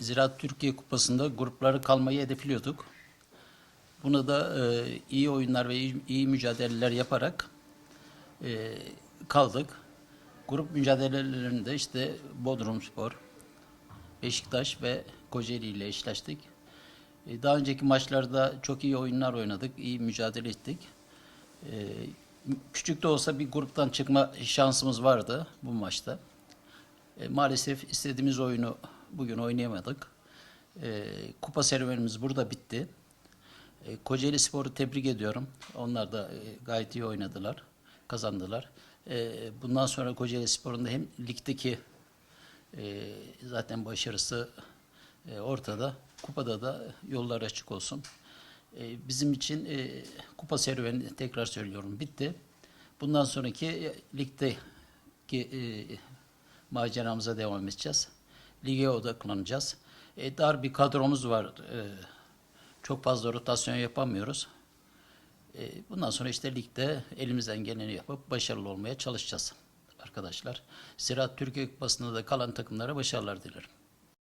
Ziraat Türkiye Kupası'nda grupları kalmayı hedefliyorduk. Bunu da e, iyi oyunlar ve iyi, iyi mücadeleler yaparak e, kaldık. Grup mücadelelerinde işte Bodrumspor, Beşiktaş ve Kocaeli ile eşleştik. E, daha önceki maçlarda çok iyi oyunlar oynadık, iyi mücadele ettik. E, küçük de olsa bir gruptan çıkma şansımız vardı bu maçta. E, maalesef istediğimiz oyunu bugün oynayamadık. E, kupa serüvenimiz burada bitti. E, Kocaeli Spor'u tebrik ediyorum. Onlar da e, gayet iyi oynadılar, kazandılar. E, bundan sonra Kocaeli Spor'un da hem ligdeki e, zaten başarısı e, ortada, kupada da yollar açık olsun. E, bizim için e, kupa serüveni tekrar söylüyorum bitti. Bundan sonraki e, ligdeki e, maceramıza devam edeceğiz. Lige odaklanacağız. E, dar bir kadromuz var. E, çok fazla rotasyon yapamıyoruz. E, bundan sonra işte ligde elimizden geleni yapıp başarılı olmaya çalışacağız arkadaşlar. Ziraat Türkiye Kupası'nda da kalan takımlara başarılar dilerim.